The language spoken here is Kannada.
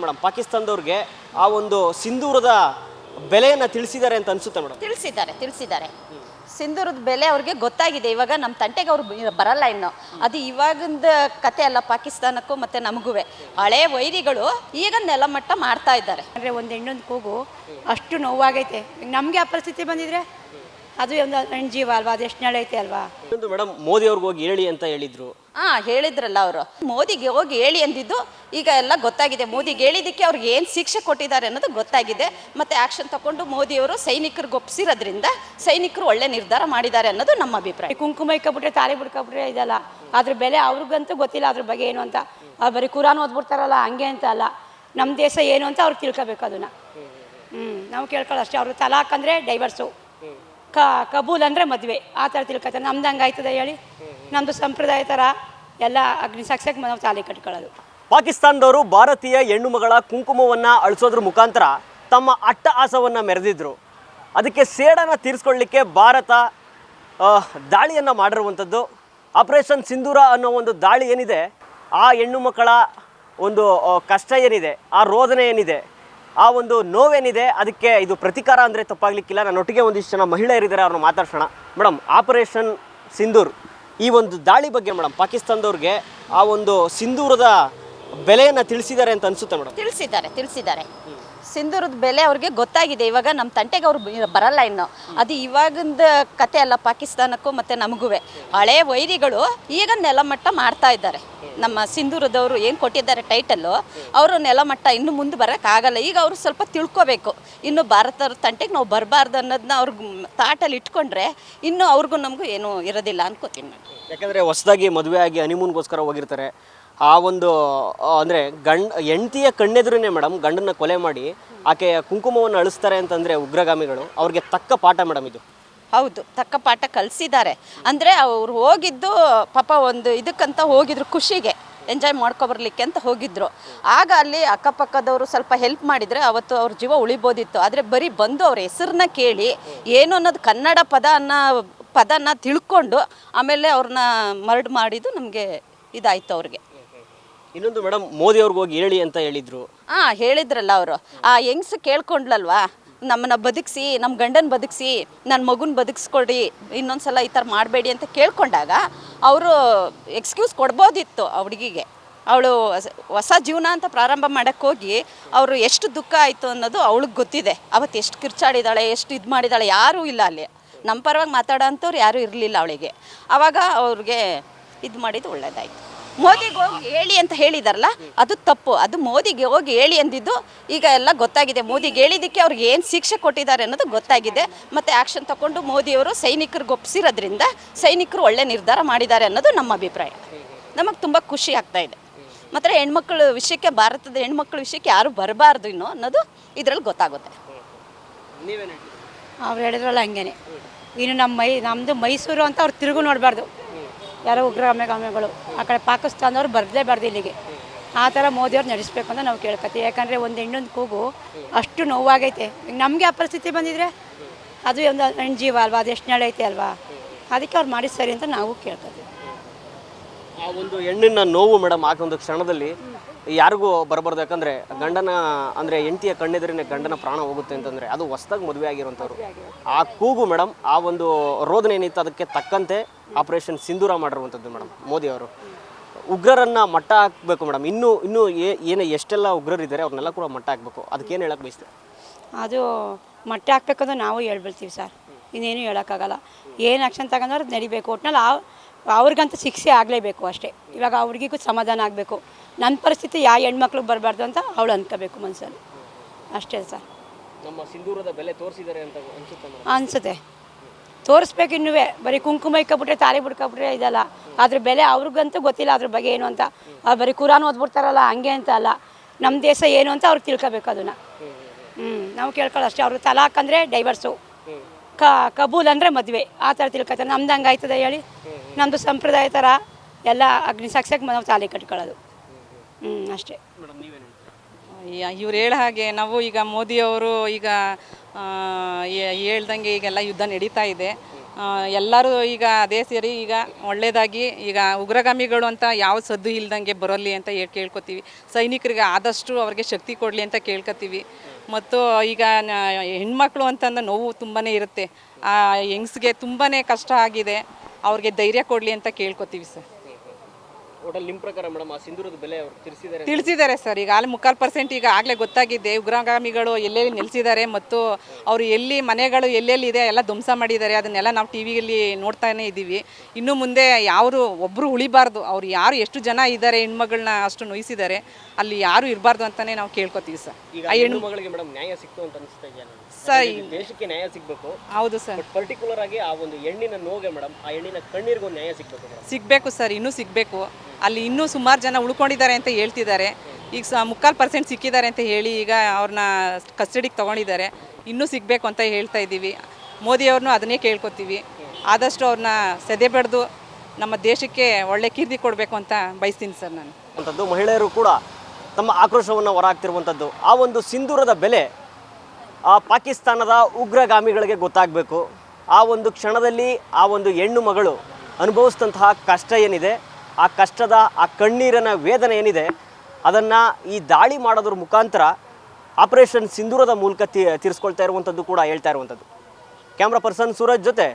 ಮೇಡಮ್ ಪಾಕಿಸ್ತಾನದವ್ರಿಗೆ ಆ ಒಂದು ಸಿಂಧೂರದ ಬೆಲೆಯನ್ನ ತಿಳಿಸಿದ್ದಾರೆ ಅಂತ ಅನ್ಸುತ್ತೆ ಮೇಡಮ್? ತಿಳಿಸಿದ್ದಾರೆ ತಿಳಿಸಿದ್ದಾರೆ. ಸಿಂಧೂರದ ಬೆಲೆ ಅವ್ರಿಗೆ ಗೊತ್ತಾಗಿದೆ. ಇವಾಗ ನಮ್ಮ ತಂಟೆಗೆ ಅವ್ರು ಬರಲ್ಲ ಇನ್ನು. ಅದು ಇವಾಗಿಂದ ಕತೆ ಅಲ್ಲ ಪಾಕಿಸ್ತಾನಕ್ಕೂ ಮತ್ತೆ ನಮಗೂ ಹಳೆ ವೈರಿಗಳು ಈಗ ನೆಲಮಟ್ಟ ಮಾಡ್ತಾ ಇದ್ದಾರೆ. ಅಂದರೆ ಒಂದು ಹೆಣ್ಣೊಂದು ಕೂಗು ಅಷ್ಟು ನೋವಾಗೈತೆ. ಈಗ ನಮಗೆ ಆ ಪರಿಸ್ಥಿತಿ ಬಂದಿದ್ರೆ ಅದು ಒಂದು ಹೆಣ್ಣು ಜೀವ ಅಲ್ವಾ? ಅದು ಎಷ್ಟು ನಾಳೈತೆ ಅಲ್ವಾ? ಇನ್ನೊಂದು ಮೇಡಮ್ ಮೋದಿ ಅವ್ರಿಗೆ ಹೋಗಿ ಹೇಳಿ ಅಂತ ಹೇಳಿದ್ರು. ಹಾ ಹೇಳಿದ್ರಲ್ಲ ಅವರು. ಮೋದಿಗೆ ಹೋಗಿ ಹೇಳಿ ಅಂದಿದ್ದು ಈಗ ಎಲ್ಲ ಗೊತ್ತಾಗಿದೆ. ಮೋದಿಗೆ ಹೇಳಿದ್ದಕ್ಕೆ ಅವ್ರಿಗೆ ಏನು ಶಿಕ್ಷೆ ಕೊಟ್ಟಿದ್ದಾರೆ ಅನ್ನೋದು ಗೊತ್ತಾಗಿದೆ. ಮತ್ತೆ ಆಕ್ಷನ್ ತಗೊಂಡು ಮೋದಿಯವರು ಸೈನಿಕರಿಗೆ ಒಪ್ಸಿರೋದ್ರಿಂದ ಸೈನಿಕರು ಒಳ್ಳೆ ನಿರ್ಧಾರ ಮಾಡಿದ್ದಾರೆ ಅನ್ನೋದು ನಮ್ಮ ಅಭಿಪ್ರಾಯ. ಕುಂಕುಮ ಇಕ್ಕಬಿಟ್ರೆ ತಾಳಿ ಬಿಡ್ಕೊಬಿಟ್ರೆ ಇದಲ್ಲ. ಅದ್ರ ಬೆಲೆ ಅವ್ರಿಗಂತೂ ಗೊತ್ತಿಲ್ಲ ಅದ್ರ ಬಗ್ಗೆ ಏನು ಅಂತ. ಅವ್ರು ಬರೀ ಕುರಾನ್ ಓದ್ಬಿಡ್ತಾರಲ್ಲ ಹಂಗೆ ಅಂತ ಅಲ್ಲ. ನಮ್ಮ ದೇಶ ಏನು ಅಂತ ಅವ್ರು ತಿಳ್ಕೊಬೇಕು ಅದನ್ನ. ಹ್ಞೂ ನಾವು ಕೇಳ್ಕೊಳ್ಳೋ ಅಷ್ಟೇ. ಅವ್ರಿಗೆ ತಲಾಕ್ ಅಂದರೆ ಡೈವರ್ಸು ಕ, ಕಬೂಲ್ ಅಂದರೆ ಮದುವೆ. ಆ ಥರ ತಿಳ್ಕೊತಾರೆ. ನಮ್ದು ಹಂಗೆ ಆಯ್ತದೆ ಹೇಳಿ. ನಮ್ಮದು ಸಂಪ್ರದಾಯ ಥರ ಎಲ್ಲ ಅಗ್ನಿ ಸಾಕ್ಸಕ್ಕೆ ನಾವು ತಾಲಿ ಕಟ್ಕೊಳ್ಳೋದು. ಪಾಕಿಸ್ತಾನದವರು ಭಾರತೀಯ ಹೆಣ್ಣು ಮಗಳ ಕುಂಕುಮವನ್ನ ಅಳಿಸೋದ್ರ ಮುಖಾಂತರ ತಮ್ಮ ಅಟ್ಟ ಆಸವನ್ನು ಮೆರೆದಿದ್ರು. ಅದಕ್ಕೆ ಸೇಡನ್ನು ತೀರಿಸ್ಕೊಳ್ಳಿಕ್ಕೆ ಭಾರತ ದಾಳಿಯನ್ನ ಮಾಡಿರುವಂಥದ್ದು. ಆಪರೇಷನ್ ಸಿಂಧೂರ ಅನ್ನೋ ಒಂದು ದಾಳಿ ಏನಿದೆ, ಆ ಹೆಣ್ಣು ಮಕ್ಕಳ ಒಂದು ಕಷ್ಟ ಏನಿದೆ, ಆ ರೋದನೆ ಏನಿದೆ ಆ ಒಂದು ನೋವೇನಿದೆ ಅದಕ್ಕೆ ಇದು ಪ್ರತಿಕಾರ ಅಂದರೆ ತಪ್ಪಾಗ್ಲಿಕ್ಕಿಲ್ಲ. ನನ್ನೊಟ್ಟಿಗೆ ಒಂದಿಷ್ಟು ಜನ ಮಹಿಳೆಯರಿದ್ದಾರೆ ಅವ್ರನ್ನ ಮಾತಾಡ್ಸೋಣ. ಮೇಡಮ್ ಆಪರೇಷನ್ ಸಿಂಧೂರ್ ಈ ಒಂದು ದಾಳಿ ಬಗ್ಗೆ ಮೇಡಮ್ ಪಾಕಿಸ್ತಾನದವ್ರಿಗೆ ಆ ಒಂದು ಸಿಂಧೂರದ ಬೆಲೆಯನ್ನು ತಿಳಿಸಿದ್ದಾರೆ ಅಂತ ಅನಿಸುತ್ತೆ ಮೇಡಮ್ ತಿಳಿಸಿದ್ದಾರೆ ತಿಳಿಸಿದ್ದಾರೆ. ಸಿಂಧೂರದ ಬೆಲೆ ಅವ್ರಿಗೆ ಗೊತ್ತಾಗಿದೆ. ಇವಾಗ ನಮ್ಮ ತಂಟೆಗೆ ಅವ್ರು ಬರಲ್ಲ ಇನ್ನು. ಅದು ಇವಾಗಿಂದ ಕತೆ ಅಲ್ಲ, ಪಾಕಿಸ್ತಾನಕ್ಕೂ ಮತ್ತೆ ನಮಗೂ ಹಳೆ ವೈರಿಗಳು ಈಗ ನೆಲಮಟ್ಟ ಮಾಡ್ತಾ ಇದ್ದಾರೆ. ನಮ್ಮ ಸಿಂಧೂರದವರು ಏನು ಕೊಟ್ಟಿದ್ದಾರೆ ಟೈಟಲ್ಲು, ಅವರು ನೆಲಮಟ್ಟ ಇನ್ನು ಮುಂದೆ ಬರೋಕ್ಕಾಗಲ್ಲ ಈಗ ಅವರು ಸ್ವಲ್ಪ ತಿಳ್ಕೊಬೇಕು. ಇನ್ನು ಭಾರತದ ತಂಟೆಗೆ ನಾವು ಬರಬಾರ್ದು ಅನ್ನೋದನ್ನ ಅವ್ರಿಗೆ ತಾಟಲ್ಲಿ ಇಟ್ಕೊಂಡ್ರೆ ಇನ್ನು ಅವ್ರಿಗೂ ನಮಗೂ ಏನೂ ಇರೋದಿಲ್ಲ ಅನ್ಕೋತೀನಿ ನಾನು. ಯಾಕಂದರೆ ಹೊಸದಾಗಿ ಮದುವೆ ಆಗಿ ಹನಿಮೂನ್ಗೋಸ್ಕರ ಹೋಗಿರ್ತಾರೆ. ಆ ಒಂದು ಅಂದರೆ ಗಂಡ, ಹೆಂಡತಿಯ ಕಣ್ಣೆದುರೇ ಮೇಡಮ್ ಗಂಡನ್ನ ಕೊಲೆ ಮಾಡಿ ಆಕೆಯ ಕುಂಕುಮವನ್ನು ಅಳಿಸ್ತಾರೆ ಅಂತಂದರೆ ಉಗ್ರಗಾಮಿಗಳು, ಅವ್ರಿಗೆ ತಕ್ಕ ಪಾಠ ಮೇಡಮ್ ಇದು. ಹೌದು, ತಕ್ಕ ಪಾಠ ಕಲಿಸಿದ್ದಾರೆ. ಅಂದರೆ ಅವ್ರು ಹೋಗಿದ್ದು ಪಾಪ ಒಂದು ಇದಕ್ಕಂತ ಹೋಗಿದ್ರು ಖುಷಿಗೆ, ಎಂಜಾಯ್ ಮಾಡ್ಕೊಬರ್ಲಿಕ್ಕೆ ಅಂತ ಹೋಗಿದ್ರು. ಆಗ ಅಲ್ಲಿ ಅಕ್ಕಪಕ್ಕದವರು ಸ್ವಲ್ಪ ಹೆಲ್ಪ್ ಮಾಡಿದರೆ ಅವತ್ತು ಅವ್ರ ಜೀವ ಉಳಿಬೋದಿತ್ತು. ಆದರೆ ಬರೀ ಬಂದು ಅವ್ರ ಹೆಸರನ್ನ ಕೇಳಿ ಏನು ಅನ್ನೋದು ಕನ್ನಡ ಪದ ಅನ್ನೋ ಪದನ ತಿಳ್ಕೊಂಡು ಆಮೇಲೆ ಅವ್ರನ್ನ ಮರ್ಡ್ ಮಾಡಿದ್ದು ನಮಗೆ ಇದಾಯಿತು ಅವ್ರಿಗೆ. ಇನ್ನೊಂದು ಮೇಡಮ್, ಮೋದಿ ಅವ್ರಿಗೆ ಹೋಗಿ ಹೇಳಿ ಅಂತ ಹೇಳಿದ್ರು. ಹಾ ಹೇಳಿದ್ರಲ್ಲ ಅವರು. ಆ, ಹೆಂಗ್ಸ್ ಕೇಳ್ಕೊಂಡ್ಲಲ್ವಾ? ನಮ್ಮನ್ನ ಬದುಕಿಸಿ ನಮ್ಮ ಗಂಡನ ಬದುಕಿಸಿ ನನ್ನ ಮಗುನ ಬದುಕಿಸ್ಕೊಡಿ, ಇನ್ನೊಂದ್ಸಲ ಈ ಥರ ಮಾಡಬೇಡಿ ಅಂತ ಕೇಳ್ಕೊಂಡಾಗ ಅವರು ಎಕ್ಸ್ಕ್ಯೂಸ್ ಕೊಡ್ಬೋದಿತ್ತು ಆ ಹುಡುಗಿಗೆ. ಅವಳು ಹೊಸ ಜೀವನ ಅಂತ ಪ್ರಾರಂಭ ಮಾಡಕ್ಕೆ ಹೋಗಿ ಅವರು ಎಷ್ಟು ದುಃಖ ಆಯಿತು ಅನ್ನೋದು ಅವಳಿಗೆ ಗೊತ್ತಿದೆ. ಅವತ್ತು ಎಷ್ಟು ಕಿರ್ಚಾಡಿದಾಳೆ, ಎಷ್ಟು ಇದು ಮಾಡಿದಾಳೆ, ಯಾರೂ ಇಲ್ಲ ಅಲ್ಲಿ. ನಮ್ಮ ಪರವಾಗಿ ಮಾತಾಡೋ ಅಂಥವ್ರು ಯಾರೂ ಇರಲಿಲ್ಲ ಅವಳಿಗೆ. ಆವಾಗ ಅವ್ರಿಗೆ ಇದು ಮಾಡಿದ್ದು ಒಳ್ಳೇದಾಯಿತು. ಮೋದಿಗೆ ಹೋಗಿ ಹೇಳಿ ಅಂತ ಹೇಳಿದಾರಲ್ಲ ಅದು ತಪ್ಪು. ಅದು ಮೋದಿಗೆ ಹೋಗಿ ಹೇಳಿ ಅಂದಿದ್ದು ಈಗ ಎಲ್ಲ ಗೊತ್ತಾಗಿದೆ. ಮೋದಿಗೆ ಹೇಳಿದ್ದಕ್ಕೆ ಅವ್ರಿಗೆ ಏನು ಶಿಕ್ಷೆ ಕೊಟ್ಟಿದ್ದಾರೆ ಅನ್ನೋದು ಗೊತ್ತಾಗಿದೆ. ಮತ್ತು ಆ್ಯಕ್ಷನ್ ತಗೊಂಡು ಮೋದಿಯವರು ಸೈನಿಕರಿಗೆ ಒಪ್ಸಿರೋದ್ರಿಂದ ಸೈನಿಕರು ಒಳ್ಳೆ ನಿರ್ಧಾರ ಮಾಡಿದ್ದಾರೆ ಅನ್ನೋದು ನಮ್ಮ ಅಭಿಪ್ರಾಯ. ನಮಗೆ ತುಂಬ ಖುಷಿ ಆಗ್ತಾ ಇದೆ. ಮಾತ್ರ ಹೆಣ್ಮಕ್ಳ ವಿಷಯಕ್ಕೆ ಭಾರತದ ಹೆಣ್ಮಕ್ಳ ವಿಷಯಕ್ಕೆ ಯಾರು ಬರಬಾರ್ದು ಇನ್ನು ಅನ್ನೋದು ಇದರಲ್ಲಿ ಗೊತ್ತಾಗುತ್ತೆ. ನೀವೇನು ಅವ್ರು ಹೇಳಿದ್ರಲ್ಲ ಹಂಗೇನೆ. ಇನ್ನು ನಮ್ಮ ಮೈ ನಮ್ಮದು ಮೈಸೂರು ಅಂತ ಅವ್ರು ತಿರುಗು ನೋಡಬಾರ್ದು. ಯಾರೋ ಉಗ್ರಗಾಮಿಗಳು ಆ ಕಡೆ ಪಾಕಿಸ್ತಾನದವ್ರು ಬರಲೇಬಾರ್ದು ಇಲ್ಲಿಗೆ. ಆ ಥರ ಮೋದಿಯವ್ರು ನಡೆಸ್ಬೇಕು ಅಂತ ನಾವು ಕೇಳ್ಕೊತೀವಿ ಯಾಕಂದರೆ ಒಂದು ಹೆಣ್ಣೊಂದು ಕೂಗು ಅಷ್ಟು ನೋವಾಗೈತೆ. ಈಗ ನಮಗೆ ಆ ಪರಿಸ್ಥಿತಿ ಬಂದಿದ್ರೆ ಅದು ಒಂದು ಹೆಣ್ಣು ಜೀವ ಅಲ್ವಾ ಅದು ಎಷ್ಟು ಐತೆ ಅಲ್ವಾ? ಅದಕ್ಕೆ ಅವ್ರು ಮಾಡಿ ಸರಿ ಅಂತ ನಾವು ಕೇಳ್ಕೊತೀವಿ ಆ ಒಂದು ಹೆಣ್ಣಿನ ನೋವು ಮೇಡಮ್ ಆ ಒಂದು ಕ್ಷಣದಲ್ಲಿ ಯಾರಿಗೂ ಬರಬಾರ್ದು, ಯಾಕಂದ್ರೆ ಗಂಡನ, ಅಂದ್ರೆ ಹೆಂಡತಿಯ ಕಣ್ಣೆದುರಿನ ಗಂಡನ ಪ್ರಾಣ ಹೋಗುತ್ತೆ ಅಂತಂದ್ರೆ ಅದು ಹೊಸದಾಗಿ ಮದುವೆ ಆಗಿರುವಂಥವ್ರು ಆ ಕೂಗು ಮೇಡಮ್ ಆ ಒಂದು ರೋದನೆ ಏನಿತ್ತು ಅದಕ್ಕೆ ತಕ್ಕಂತೆ ಆಪರೇಷನ್ ಸಿಂಧೂರ ಮಾಡಿರುವಂಥದ್ದು ಮೇಡಮ್ ಮೋದಿ ಅವರು. ಉಗ್ರರನ್ನ ಮಟ್ಟ ಹಾಕಬೇಕು ಮೇಡಮ್ ಇನ್ನೂ ಇನ್ನೂ ಏನು ಎಷ್ಟೆಲ್ಲ ಉಗ್ರರಿದ್ದಾರೆ ಅವ್ರನ್ನೆಲ್ಲ ಕೂಡ ಮಟ್ಟ ಹಾಕಬೇಕು. ಅದಕ್ಕೇನು ಹೇಳಕ್ ಬಯಸ್ತೀವಿ ಅದು ಮಟ್ಟ ಹಾಕ್ಬೇಕಂದ್ರೆ ನಾವು ಹೇಳ್ಬಿಡ್ತೀವಿ ಸರ್. ಇನ್ನೇನು ಹೇಳೋಕ್ಕಾಗಲ್ಲ. ಏನು ಆ್ಯಕ್ಷನ್ ತಗೊಂಡ್ರೆ ಅದು ನಡಿಬೇಕು. ಒಟ್ನಲ್ಲಿ ಆ ಅವ್ರಿಗಂತ ಶಿಕ್ಷೆ ಆಗಲೇಬೇಕು ಅಷ್ಟೇ. ಇವಾಗ ಹುಡುಗಿಗೂ ಸಮಾಧಾನ ಆಗಬೇಕು. ನನ್ನ ಪರಿಸ್ಥಿತಿ ಯಾವ ಹೆಣ್ಮಕ್ಳು ಬರಬಾರ್ದು ಅಂತ ಅವಳು ಅನ್ಕೋಬೇಕು ಮನಸ್ಸಲ್ಲಿ ಅಷ್ಟೇ ಸರ್. ನಮ್ಮ ಸಿಂಧೂರದ ಬೆಲೆ ತೋರಿಸಿದ್ದಾರೆ ಅಂತ ಅನ್ಸುತ್ತೆ ಅನಿಸುತ್ತೆ. ತೋರಿಸ್ಬೇಕು ಇನ್ನೂ ಬರೀ ಕುಂಕುಮ ಇಕ್ಕಬಿಟ್ರೆ ತಾಳಿ ಬಿಡ್ಕೊಬಿಟ್ರೆ ಇದಲ್ಲ. ಅದ್ರ ಬೆಲೆ ಅವ್ರಿಗಂತೂ ಗೊತ್ತಿಲ್ಲ ಅದ್ರ ಬಗ್ಗೆ ಏನು ಅಂತ. ಅವ್ರು ಬರೀ ಕುರಾನ್ ಓದ್ಬಿಡ್ತಾರಲ್ಲ ಹಂಗೆ ಅಂತ ಅಲ್ಲ. ನಮ್ಮ ದೇಶ ಏನು ಅಂತ ಅವ್ರಿಗೆ ತಿಳ್ಕೊಬೇಕು ಅದನ್ನು. ಹ್ಞೂ ನಾವು ಕೇಳ್ಕೊಳ್ಳೋ ಅಷ್ಟೇ. ಅವ್ರಿಗೆ ತಲಾಕ್ ಅಂದರೆ ಡೈವರ್ಸು ಕ, ಕಬೂಲ್ ಅಂದರೆ ಮದುವೆ. ಆ ಥರ ತಿಳ್ಕೊತಾರೆ ನಮ್ದು ಹಂಗೆ ಆಯ್ತದೆ ಹೇಳಿ. ನಮ್ಮದು ಸಂಪ್ರದಾಯ ಥರ ಎಲ್ಲ ಅಗ್ನಿ ಸಾಕ್ಷಕ್ಕೆ ನಾವು ತಾಲಿ ಕಟ್ಕೊಳ್ಳೋದು. ಹ್ಞೂ ಅಷ್ಟೇ. ಇವ್ರು ಹೇಳ ಹಾಗೆ ನಾವು ಈಗ ಮೋದಿಯವರು ಈಗ ಹೇಳ್ದಂಗೆ ಈಗೆಲ್ಲ ಯುದ್ಧ ನಡೀತಾ ಇದೆ. ಎಲ್ಲರೂ ಈಗ ಅದೇ ಸೇರಿ ಈಗ ಒಳ್ಳೆಯದಾಗಿ ಈಗ ಉಗ್ರಗಾಮಿಗಳು ಅಂತ ಯಾವ ಸದ್ದು ಇಲ್ದಂಗೆ ಬರಲಿ ಅಂತ ಹೇಳಿ ಕೇಳ್ಕೊತೀವಿ. ಸೈನಿಕರಿಗೆ ಆದಷ್ಟು ಅವ್ರಿಗೆ ಶಕ್ತಿ ಕೊಡಲಿ ಅಂತ ಕೇಳ್ಕೊತೀವಿ. ಮತ್ತು ಈಗ ಹೆಣ್ಮಕ್ಳು ಅಂತಂದ್ರೆ ನೋವು ತುಂಬಾ ಇರುತ್ತೆ. ಆ ಹೆಂಗ್ಸ್ಗೆ ತುಂಬಾ ಕಷ್ಟ ಆಗಿದೆ. ಅವ್ರಿಗೆ ಧೈರ್ಯ ಕೊಡಲಿ ಅಂತ ಕೇಳ್ಕೊತೀವಿ ಸರ್. ಒಟ್ಟಲ್ಲಿ ನಿಮ್ಮ ಪ್ರಕಾರ ಮೇಡಮ್ ಆ ಸಿಂಧೂರದ ಬೆಲೆ ಅವರು ತಿಳಿಸಿದ್ದಾರೆ ತಿಳಿಸಿದ್ದಾರೆ ಸರ್. ಈಗ ಅಲ್ಲಿ ಮುಕ್ಕಾಲು ಪರ್ಸೆಂಟ್ ಈಗ ಆಗಲೇ ಗೊತ್ತಾಗಿದೆ. ಉಗ್ರಗಾಮಿಗಳು ಎಲ್ಲೆಲ್ಲಿ ನಿಲ್ಸಿದ್ದಾರೆ ಮತ್ತು ಅವರು ಎಲ್ಲಿ ಮನೆಗಳು ಎಲ್ಲೆಲ್ಲಿ ಇದೆ ಎಲ್ಲ ಧ್ವಂಸ ಮಾಡಿದ್ದಾರೆ. ಅದನ್ನೆಲ್ಲ ನಾವು ಟಿ ವಿಯಲ್ಲಿ ನೋಡ್ತಾನೆ ಇದ್ದೀವಿ. ಇನ್ನು ಮುಂದೆ ಯಾರು ಒಬ್ಬರು ಉಳಿಬಾರ್ದು. ಅವ್ರು ಯಾರು ಎಷ್ಟು ಜನ ಇದ್ದಾರೆ ಹೆಣ್ಮಗಳನ್ನ ಅಷ್ಟು ನೋಯಿಸಿದ್ದಾರೆ. ಅಲ್ಲಿ ಯಾರು ಇರಬಾರ್ದು ಅಂತಲೇ ನಾವು ಕೇಳ್ಕೊತೀವಿ ಸರ್. ಈಗ ಆ ಹೆಣ್ಣು ಹೆಣ್ಣು ಮಗಳಿಗೆ ಮೇಡಮ್ ನ್ಯಾಯ ಸಿಕ್ತು ಅಂತ ಅನಿಸ್ತಾ ಇದೆಯಾ ನನಗೆ? ಸರ್ ಈ- ದೇಶಕ್ಕೆ ನ್ಯಾಯ ಸಿಗಬೇಕು. ಹೌದು ಸರ್. ಬಟ್ ಪರ್ಟಿಕ್ಯುಲರ್ ಆಗಿ ಆ ಒಂದು ಹೆಣ್ಣಿನ ನೋಗೆ ಮೇಡಮ್ ಆ ಹೆಣ್ಣಿನ ಕಣ್ಣೀರಿಗೂ ನ್ಯಾಯ ಸಿಗಬೇಕು ಮೇಡಮ್. ಸಿಗಬೇಕು ಸರ್. ಇನ್ನೂ ಸಿಗಬೇಕು. ಅಲ್ಲಿ ಇನ್ನೂ ಸುಮಾರು ಜನ ಉಳ್ಕೊಂಡಿದ್ದಾರೆ ಅಂತ ಹೇಳ್ತಿದ್ದಾರೆ. ಈಗ ಸ ಮುಕ್ಕಾಲು ಪರ್ಸೆಂಟ್ ಸಿಕ್ಕಿದ್ದಾರೆ ಅಂತ ಹೇಳಿ ಈಗ ಅವ್ರನ್ನ ಕಸ್ಟಡಿಗೆ ತೊಗೊಂಡಿದ್ದಾರೆ. ಇನ್ನೂ ಸಿಗಬೇಕು ಅಂತ ಹೇಳ್ತಾ ಇದ್ದೀವಿ. ಮೋದಿಯವ್ರನ್ನೂ ಅದನ್ನೇ ಕೇಳ್ಕೊತೀವಿ. ಆದಷ್ಟು ಅವ್ರನ್ನ ಸೆದೆಬೆಡ್ದು ನಮ್ಮ ದೇಶಕ್ಕೆ ಒಳ್ಳೆ ಕೀರ್ತಿ ಕೊಡಬೇಕು ಅಂತ ಬಯಸ್ತೀನಿ ಸರ್ ನಾನು. ಅಂಥದ್ದು ಮಹಿಳೆಯರು ಕೂಡ ತಮ್ಮ ಆಕ್ರೋಶವನ್ನು ಹೊರಹಾಕ್ತಿರುವಂಥದ್ದು ಆ ಒಂದು ಸಿಂಧೂರದ ಬೆಲೆ ಆ ಪಾಕಿಸ್ತಾನದ ಉಗ್ರಗಾಮಿಗಳಿಗೆ ಗೊತ್ತಾಗಬೇಕು. ಆ ಒಂದು ಕ್ಷಣದಲ್ಲಿ ಆ ಒಂದು ಹೆಣ್ಣು ಮಗಳು ಅನುಭವಿಸಿದಂತಹ ಕಷ್ಟ ಏನಿದೆ? ಆ ಕಷ್ಟದ, ಆ ಕಣ್ಣೀರಿನ ವೇದನೆ ಏನಿದೆ, ಅದನ್ನು ಈ ದಾಳಿ ಮಾಡೋದ್ರ ಮುಖಾಂತರ ಆಪರೇಷನ್ ಸಿಂಧೂರದ ಮೂಲಕ ತೀರಿಸ್ಕೊಳ್ತಾ ಇರುವಂಥದ್ದು ಕೂಡ ಹೇಳ್ತಾ ಇರುವಂಥದ್ದು ಕ್ಯಾಮ್ರಾ ಪರ್ಸನ್ ಸೂರಜ್ ಜೊತೆ